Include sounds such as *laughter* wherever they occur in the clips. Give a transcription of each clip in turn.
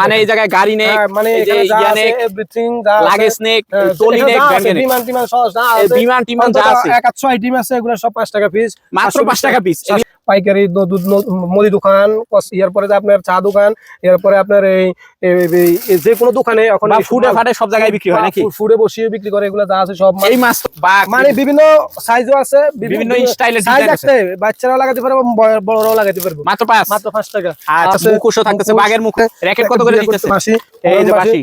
মানে এই জায়গায় গাড়ি নেই হ্যাঁ, মানে নেই, হ্যাঁ, টলি বিমান টিমান বিমান টিমান যা আছে। আছে, এগুলো সব টাকা মাত্র টাকা পিস পাইকারি দুধ মুদি দোকান এরপরে আপনার চা দোকান এরপরে আপনার এই যে কোনো দোকানে এখন ফুডে ফাটে সব জায়গায় বিক্রি হয় নাকি? ফুডে বসিয়ে বিক্রি করে এগুলো যা আছে সব এই মাছ মানে বিভিন্ন সাইজও আছে বিভিন্ন স্টাইলের সাইজ আছে। বাচ্চারাও লাগাতে পারবে বড়- বড়রাও লাগাতে পারবে। মাত্র পাঁচ। মাত্র পাঁচ টাকা। আচ্ছা মুখোশও থাকতেছে বাঘের মুখ। র্যাকেট কত করে এই যে বাসি।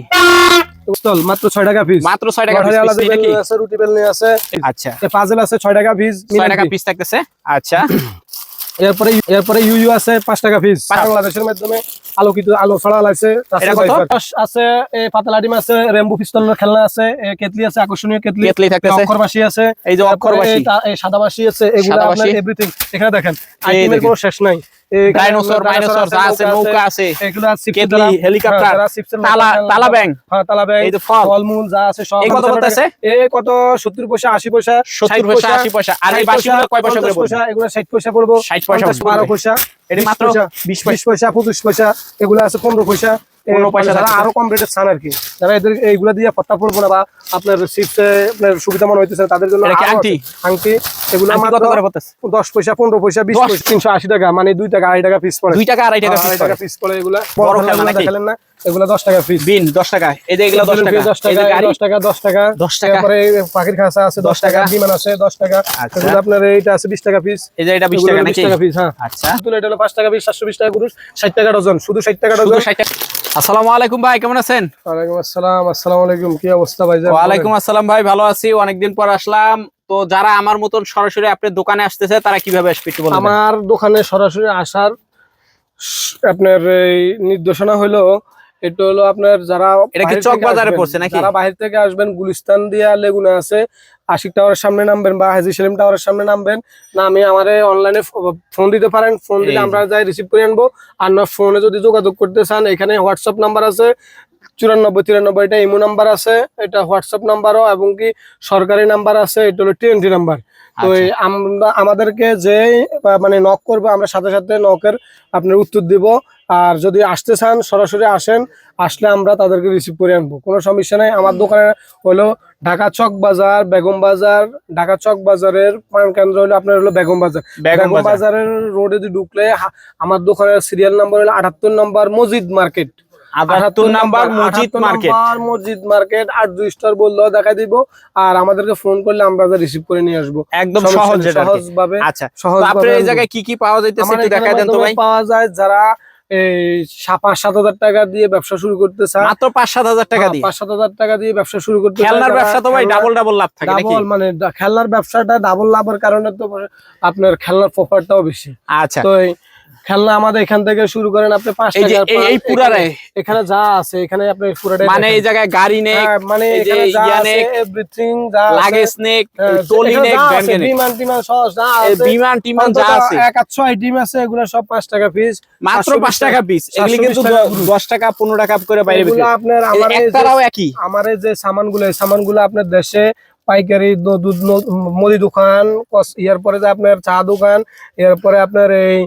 পিস্তল, মাত্র ছয় টাকা পিস মাত্র ছয় টাকা পিস এটা কি? আছে রুটি বেলনি আছে। আচ্ছা। পাজেল আছে ছয় টাকা পিস ছয় টাকা পিস থাকতেছে? আচ্ছা। *clears throat* এরপরে এরপরে ইউইউ আছে পাঁচ টাকা পিস বাংলাদেশের মাধ্যমে আলোকিত আলো ছড়া লাগছে আছে এই পাতলা ডিম আছে রেমবো পিস্তলের খেলনা আছে কেতলি আছে আকর্ষণীয় কেতলি। কেতলি থাকতেছে। অক্ষরবাসী আছে। এই যে অক্ষরবাসী। এই সাদাবাসী আছে এগুলো। আপনার এভরিথিং এখানে দেখেন আইটেমের কোনো শেষ নাই। ডাইনোসর মাইনোসর যা আছে নৌকা আছে এগুলো আছে হেলিকপ্টার, হ্যাঁ, তালা তালা ব্যাং হ্যাঁ তালা ব্যাং এই যে ফল ফলমূল যা আছে সব কত? এ কত সত্তর পয়সা আশি পয়সা 70 পয়সা, 80 পয়সা। আর এই 60 কয় পয়সা করে পঞ্চাশ এগুলো ষাট পয়সা পড়ব 60 পয়সা পঞ্চাশ, পড়বে। বারো পয়সা এটি বিশ মাত্র পয়সা, 20 পয়সা পঁচিশ পয়সা এগুলো আছে পনেরো পয়সা 15 পয়সা। আরও কম রেটের চান আর কি যারা এদের এইগুলা দিয়ে ফট্টা পড়ব না বা আপনার সিপসে আপনার সুবিধা মনে হইতেছে তাদের জন্য এটা কি আরও আংটি? আংটি এগুলো আংটি কত করে পড়তেছে? দশ পয়সা পনেরো পয়সা বিশ দশ? পয়সা তিনশো আশি টাকা মানে টাকা আড়াই টাকা পিস পড়ে। দুই টাকা আড়াই টাকা হ্যাঁ, পিস আড়াই পিস পড়ে। এগুলা। বড় বড় খেলনা খেলনা না? এগুলা দশ টাকা পিস বিন দশ টাকা। এই যে এগুলো দশ টাকা। দশ এই যে টাকা গাড়ি? দশ টাকা দশ টাকা। 10 টাকা। তারপরে পাখির খাঁচা আছে দশ 10 টাকা। বিমান আছে দশ টাকা। আচ্ছা। এগুলো আপনার এইটা আছে বিশ টাকা পিস এই যে এটা বিশ টাকা নাকি? টাকা পিস হ্যাঁ। আচ্ছা। তুলে এটা হলো পাঁচ টাকা পিস সাতশো বিশ টাকা পুরুষ ষাট টাকা ডজন। শুধু ষাট টাকা ডজন। 60 টাকা। আসসালামু আলাইকুম ভাই কেমন আছেন? ওয়ালাইকুম আসসালাম আসসালামু আলাইকুম কি অবস্থা ভাই? ওয়ালাইকুম আসসালাম ভাই ভালো আছি অনেকদিন পর আসলাম। তো যারা আমার মতন সরাসরি আপনার দোকানে আসতেছে তারা কীভাবে আসবে একটু বলুন আমার দোকানে সরাসরি আসার আপনার এই নির্দেশনা হলো এটা হলো আপনার যারা এটা কি চক বাজারে পড়ছে নাকি? যারা বাহির থেকে আসবেন গুলিস্তান দিয়া লেগুনা আছে আশিক টাওয়ারের সামনে নামবেন বা হাজি সেলিম টাওয়ারের সামনে নামবেন নামে আমারে অনলাইনে ফোন দিতে পারেন ফোন দিলে আমরা যাই রিসিভ করে আনব আর না ফোনে যদি যোগাযোগ করতে চান এখানে হোয়াটসঅ্যাপ নাম্বার আছে চুরানব্বই তিরানব্বই এটা ইমো নাম্বার আছে এটা হোয়াটসঅ্যাপ নাম্বারও এবং কি সরকারি নাম্বার আছে এটা হলো টিএনটি নাম্বার তো আচ্ছা। আমরা আমাদেরকে যে মানে নক করব আমরা সাথে সাথে নকের আপনার উত্তর দিব আর যদি আসতে চান সরাসরি আসেন আসলে আমরা তাদেরকে রিসিভ করে আনব। কোনো সমস্যা নাই। আমার দোকানে হলো ঢাকা চক বাজার বেগম বাজার ঢাকা চক বাজারের প্রাণ কেন্দ্র হলো আপনার হলো বেগম বাজার। বেগম বাজারের রোডে যদি ঢুকলে আমার দোকানের সিরিয়াল নাম্বার হলো আটাত্তর নাম্বার মসজিদ মার্কেট। নাম্বার মসজিদ মার্কেট। মসজিদ মার্কেট আর দুই স্টার বললেও দেখা দিব। আর আমাদেরকে ফোন করলে আমরা রিসিভ করে নিয়ে আসব। একদম সহজ ভাবে আচ্ছা সহজ আপনার এই জায়গায় কি কি পাওয়া যাইতেছে একটু এখানে দেন তো ভাই। পাওয়া যায় যারা পাঁচ সাত হাজার টাকা দিয়ে ব্যবসা শুরু করতে চায়। মাত্র পাঁচ সাত হাজার টাকা হ্যাঁ, দিয়ে? পাঁচ সাত হাজার টাকা দিয়ে ব্যবসা শুরু করতে খেলনার ব্যবসা তো ভাই ডাবল ডাবল লাভ থাকে ডাবল মানে খেলনার ব্যবসাটা ডাবল লাভের কারণে তো আপনার খেলনার প্রফারটাও বেশি। আচ্ছা। তো খেলনা আমাদের এখান থেকে শুরু করেন আপনি পাঁচ এই পুরারে? এখানে- যা আছে এখানে আপনি পুরাটাই মানে এই জায়গায় গাড়ি নেই হ্যাঁ, মানে এখানে যা আছে এভরিথিং যা লাগেজ নেক হ্যাঁ, টলি নেক যা আছে, ব্যাংকে নেক। বিমান টিমান সহ যা আছে, বিমান টিমান যা আছে। এক আধশো আছে এগুলো সব পাঁচ টাকা পিস মাত্র 720 টাকা পিস এগুলি কিন্তু টাকা করে বাইরে বিক্রি। আপনার আমার যে- একটারাও একই। আমার এই যে সামানগুলো এই সামানগুলো আপনার দেশে পাইকারি দুধ মুদি দোকান কস- এরপরে যে আপনার চা দোকান এরপরে আপনার এই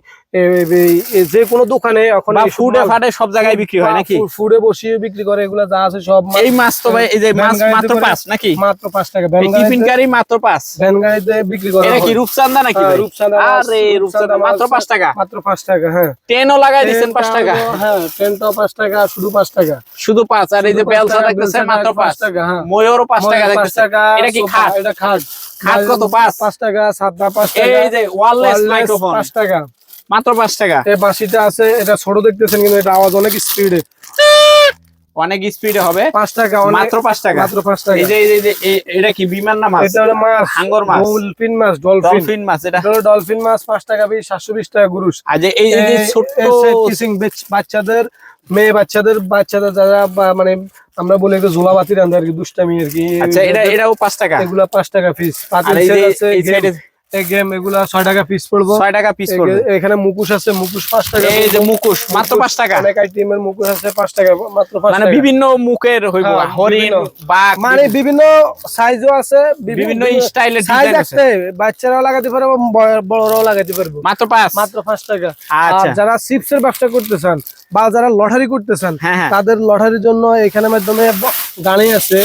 যে কোনো দোকানে এখন ফুডে ফাটে সব জায়গায় বিক্রি হয় নাকি? ফুডে বসিয়ে বিক্রি করে এগুলো যা আছে সব এই মাছ তো ভাই এই যে মাছ মাত্র করে- পাঁচ নাকি? মাত্র পাঁচ টাকা। এই ভ্যান টিফিন গাড়ি মাত্র পাঁচ? ভ্যান গাড়িতে বিক্রি করা এটা কি। রূপচান্দা নাকি হ্যাঁ, ভাই? রূপচাঁদা আরে রূপচান্দা মাত্র পাঁচ টাকা। মাত্র পাঁচ টাকা হ্যাঁ। ট্রেনও লাগাই দিচ্ছেন পাঁচ টাকা ট্রেনটাও- হ্যাঁ ট্রেনটাও পাঁচ টাকা শুধু পাঁচ টাকা। শুধু পাঁচ আর এই যে টাকা, দেখতেছে মাত্র পাঁচ টাকা হ্যাঁ। ময়ূরও পাঁচ টাকা ময়ূর পাঁচ দেখতেছে এটা কি খাট? এটা খাট। খাট কত? পাঁচ? পাঁচ টাকা সাতটা পাঁচ টাকা। এই যে wireless মাইক্রোফোন পাঁচ টাকা। মাত্র পাঁচ টাকা। এই বাঁশিটা আছে এটা ছোট দেখতেছেন কিন্তু এটা আওয়াজ অনেক স্পিডে অনেক স্পিডে হবে। টাকা মাত্র টাকা। মাত্র টাকা। এই যে এই যে- এটা কি বিমান না মাছ? এটা হলো মাছ। হাঙ্গর মাছ। ডলফিন মাছ ডলফিন ডলফিন মাছ এটা হলো ডলফিন মাছ পাঁচ টাকা বিশ সাতশো বিশ টাকা গুরুষ আর এই যে- ছোট্ট কিসিং বাচ্চাদের মেয়ে বাচ্চাদের বাচ্চাদের যারা মানে আমরা বলি একটু ঝোলা বাতি রান্ধে আর কি দুষ্টামি আর কি। আচ্ছা এটা এটাও পাঁচ টাকা। এগুলা পাঁচ টাকা পিস এগুলা টাকা পিস পড়ব। টাকা পিস এখানে মুকুশ আছে মুকুশ পাঁচ টাকা। এই যে পড়ব। মুখোশ মাত্র পাঁচ টাকা। অনেক আইটেমের মুকুশ আছে পাঁচ টাকা মাত্র পাঁচ মানে বিভিন্ন মুখের হইব হ্যাঁ, হরিণ বাঘ মানে বিভিন্ন সাইজও আছে বিভিন্ন স্টাইলের ডিজাইন আছে আছে। বাচ্চারাও লাগাতে পারবে বড়রাও লাগাতে পারবে। মাত্র পাঁচ? মাত্র পাঁচ টাকা। আচ্ছা। যারা চিপসের ব্যবসা করতে চান বা যারা লটারি করতে চান হ্যাঁ হ্যাঁ। তাদের লটারির জন্য এখানে মাধ্যমে গাড়ি আছে।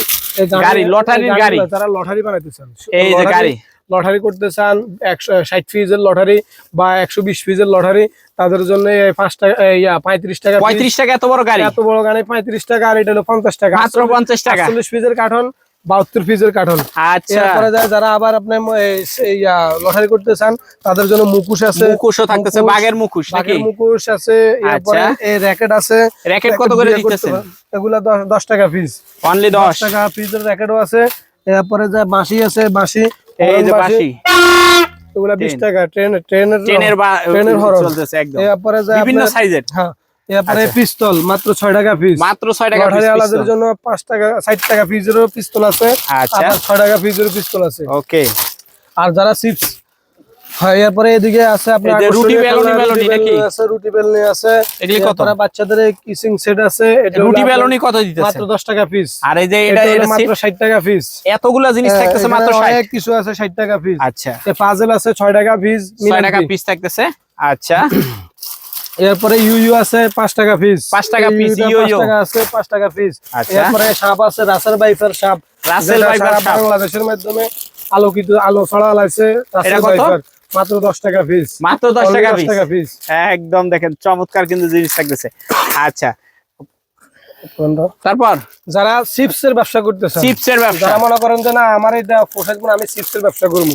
গাড়ি- লটারির গাড়ি। যারা লটারি বানাইতে চান এই যে গাড়ি। লটারি করতে চান একশো ষাট ফিজের লটারি বা একশো বিশ ফিজের লটারি তাদের জন্য পাঁচ টাকা ইয়া, পঁয়ত্রিশ টাকা। পঁয়ত্রিশ টাকা এত বড় গাড়ি? এত বড় গাড়ি পঁয়ত্রিশ টাকা আর এটা হলো পঞ্চাশ টাকা। মাত্র পঞ্চাশ টাকা? চল্লিশ পিসের কার্টন বাহাত্তর পিসের কার্টন আচ্ছা। যারা আবার আপনি লটারি করতে চান তাদের জন্য মুকুশ আছে। মুখোশও থাকতেছে মুখোশ, বাঘের মুখোশ নাকি? বাঘের মুকুশ আছে। এরপরে আচ্ছা। এই র্যাকেট আছে। র্যাকেট কত করে দিতেছেন? এগুলা দশ- দশ টাকা পিস অনলি দশ দশ? টাকা পিসের র্যাকেটও আছে। এরপরে যে বাঁশি আছে বাঁশি এই যে বাঁশি। ওগুলা এগুলা বিশ ট্রেন। টাকা ট্রেন ট্রেনের ট্রেনের বা ট্রেনের হরন। চলতেছে একদম। এরপরে যে বিভিন্ন সাইজের হ্যাঁ এরপরে আচ্ছা। পিস্তল মাত্র 6 টাকা পিস মাত্র 6 টাকা পিস আলাদার জন্য 5 টাকা ষাট টাকা পিসেরও পিস্তল আছে। আচ্ছা। আবার ছয় টাকা পিসেরও পিস্তল আছে। ওকে আর যারা চিপস হ্যাঁ এরপরে এদিকে আছে আপনার রুটি আকর্ষণীয় বেলুনি খেলনা, বেলুনি রুটি নাকি? আছে রুটি বেলুনি আছে। এগুলি কত? এরপরে বাচ্চাদের কিসিং সেট আছে এটা রুটি বেলুনি কত দিতেছে? মাত্র দশ টাকা পিস আর এই যে এটা এটা মাত্র ষাট টাকা পিস এতগুলা জিনিস থাকতেছে মাত্র ষাট। অনেক কিছু আছে ষাট টাকা পিস আচ্ছা। পাজেল আছে ছয় টাকা পিস টাকা পিস থাকতেছে। আচ্ছা। *clears throat* এরপরে আছে পাঁচ টাকা পিস পাঁচ টাকা। টাকা আছে পাঁচ টাকা পিস আচ্ছা। এরপরে সাপ আছে রাসেল বাইফার সাপ। রাসেল সাপ। বাংলাদেশের মাধ্যমে আলোকিত আলো ছড়া লাগছে রাসেল? ভাইপার মাত্র দশ টাকা পিস মাত্র দশ টাকা পিস টাকা পিস একদম দেখেন চমৎকার কিন্তু জিনিস থাকতেছে। আচ্ছা। তারপর? যারা চিপস এর ব্যবসা করতেছে চিপসের ব্যবসা। যারা মনে করেন যে না আমার এটা পোশাক আমি চিপস এর ব্যবসা করব।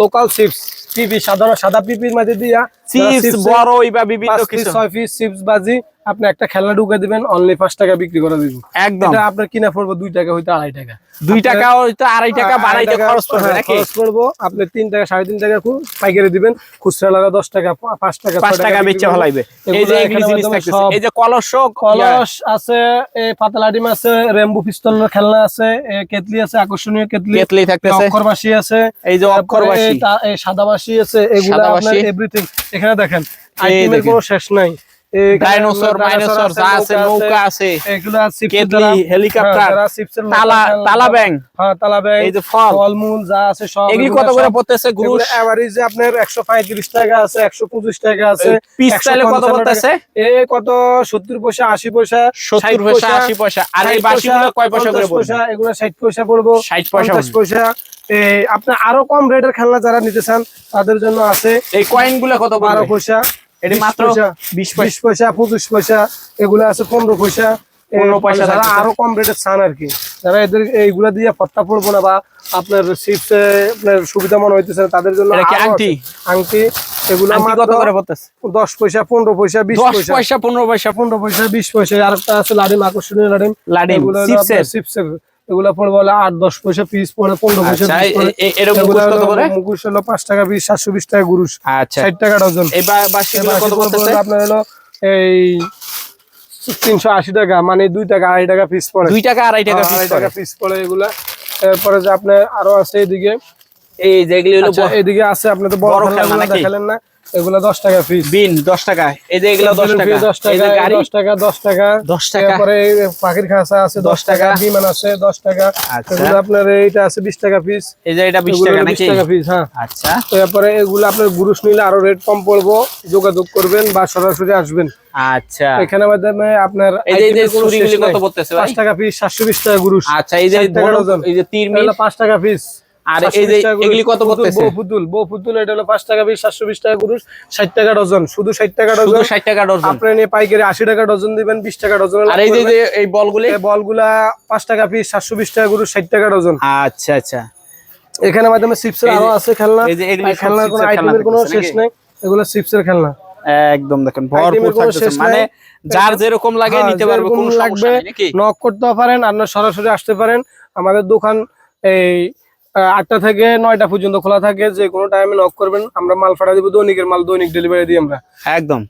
লোকাল চিপস পিপি সাধারণ সাদা পিপির মাঝে দিয়া চিপস বড় বা বিভিন্ন কিছু। ছয় পিস চিপস বাজি আপনি একটা খেলনা ঢুকে দিবেন অনলি পাঁচ টাকা বিক্রি করে দিব। একদম। এটা আপনার কিনা পড়ব দুই টাকা হইতে আড়াই টাকা। দুই টাকা হয়তো আড়াই টাকা বাড়াইতে খরচ পড়বে হ্যাঁ, খরচ করব আপনি তিন টাকা সাড়ে তিন টাকা পাইকারি দিবেন খুচরা লাগা দশ টাকা পাঁচ টাকা পাঁচ টাকা বেচে করব। ফলাইবে। এই যে এগুলো জিনিস সব এই যে কলস কলস আছে এ পাতলা ডিম আছে রেম্বু পিস্তলের খেলনা আছে কেতলি আছে আকর্ষণীয় কেতলি কেতলি থাকতেছে। অক্ষরবাসী আছে এই যে অক্ষরবাসী। সাদাবাসী আছে এগুলো। আপনার এভরিথিং এখানে দেখেন আইটেমের কোনো শেষ নাই। ডাইনোসর মাইনোসর যা আছে নৌকা আছে এগুলো হেলিকপ্টার হ্যাঁ, তালা তালা ব্যাং হ্যাঁ তালা ব্যাং এই যে ফল। ফলমূল যা আছে সব এগুলি কত করে পড়তেছে এগুলো average আপনার একশো পঁয়ত্রিশ টাকা আছে একশো পঁচিশ টাকা আছে পিস চাইলে কত পড়তেছে? এ কত? সত্তর পয়সা আশি পয়সা সত্তর 60 পয়সা আশি পয়সা। আর এই বাসিগুলো কয় পয়সা করে 50 পড়বে? পয়সা এগুলো ষাট পয়সা পড়ব ষাট পয়সা পঞ্চাশ পড়বে। পয়সা। এই আপনার আরও কম রেটের খেলনা যারা নিতে চান তাদের জন্য আছে এই কয়েনগুলো কত বারো পয়সা। এটি 20 মাত্র 20 পয়সা। বিশ পয়সা। এগুলো আছে পনেরো পয়সা। এই 15 পয়সা আরও কম আর কি। যারা এদের এইগুলা দিয়ে পড়ব না বা আপনার আপনার সুবিধা মনে হইতেছে না, তাদের জন্য আংটি? আংটি এগুলো আংটি কত করে পড়তেছে? দশ পয়সা পনেরো পয়সা বিশ দশ পয়সা। পয়সা পনেরো পয়সা। পনেরো পয়সা বিশ পয়সা। আর একটা আছে লাডিম আকর্ষণীয় লাডিম। লাডিম চিপসের। এগুলা পড়বে হলো আট দশ পয়সা পিস পড়ে পনেরো পয়সা আচ্ছা মুখোশ হলো পাঁচ টাকা পিস সাতশো বিশ টাকা গুরুষ আচ্ছা। ষাট টাকা ডজন। আপনার হলো এই তিনশো আশি টাকা মানে দুই টাকা আড়াই টাকা পিস পড়ে। দুই টাকা আড়াই টাকা আড়াই পিস টাকা পিস পড়ে এগুলা। এরপরে যে আপনার আরও আছে এদিকে। এই যেগুলি হলো আচ্ছা এদিকে আছে আপনি তো বড় বড় খেলনা খেলনা দেখালেন না। এগুলা দশ টাকা পিস বিন দশ টাকা। এই যে এগুলো টাকা। দশ এই টাকা যে গাড়ি। দশ টাকা দশ টাকা। দশ টাকা। তারপরে পাখির খাঁচা আছে দশ দশ টাকা। টাকা। বিমান আছে দশ টাকা। আচ্ছা। এগুলো আপনার এইটা আছে বিশ টাকা পিস এই যে এটা বিশ এগুলো টাকা বিশ নাকি? টাকা পিস হ্যাঁ। আচ্ছা। তারপরে এগুলো আপনার গুরুষ নিলে আরও রেট কম পড়ব। যোগাযোগ করবেন বা সরাসরি আসবেন। আচ্ছা। এখানে মাধ্যমে আপনার এই যে কত পড়তেছে পাঁচ টাকা পিস সাতশো বিশ টাকা গুরুষ আচ্ছা এই যে 60 টাকা এই যে তীর এটা মিল হলো পাঁচ টাকা পিস আর এই যে এগুলি কত পুতুল এটা হলো পাঁচ টাকা পিস সাতশো বিশ টাকা গুরুষ ষাট টাকা ডজন শুধু ষাট টাকা শুধু ডজন। ষাট টাকা ডজন। আপনি নিয়ে পাইকারি আশি টাকা ডজন দিবেন বিশ টাকা ডজন আর এই যে যে এই বলগুলি? বলগুলা পাঁচ টাকা পিস সাতশো বিশ টাকা গুরুষ ষাট টাকা ডজন। আচ্ছা আচ্ছা। এখানে মাধ্যমে চিপসের আরও আছে খেলনা। এই যে এগুলি খেলনার কোনো খেলনা আইটেমের কোনো শেষ? নেই। এগুলো চিপসের খেলনা। একদম দেখেন ভরপুর থাকতেছে। মানে। যার যেরকম লাগে হ্যাঁ, নিতে পারবে কোনো সমস্যা নেই নাকি? নক করতেও পারেন আপনার সরাসরি আসতে পারেন। আমাদের দোকান এই আটটা থেকে নয়টা পর্যন্ত খোলা থাকে যে কোনো টাইমে নক করবেন। আমরা মাল ফাটা দিব, দৈনিকের মাল দৈনিক ডেলিভারি দিই আমরা। একদম।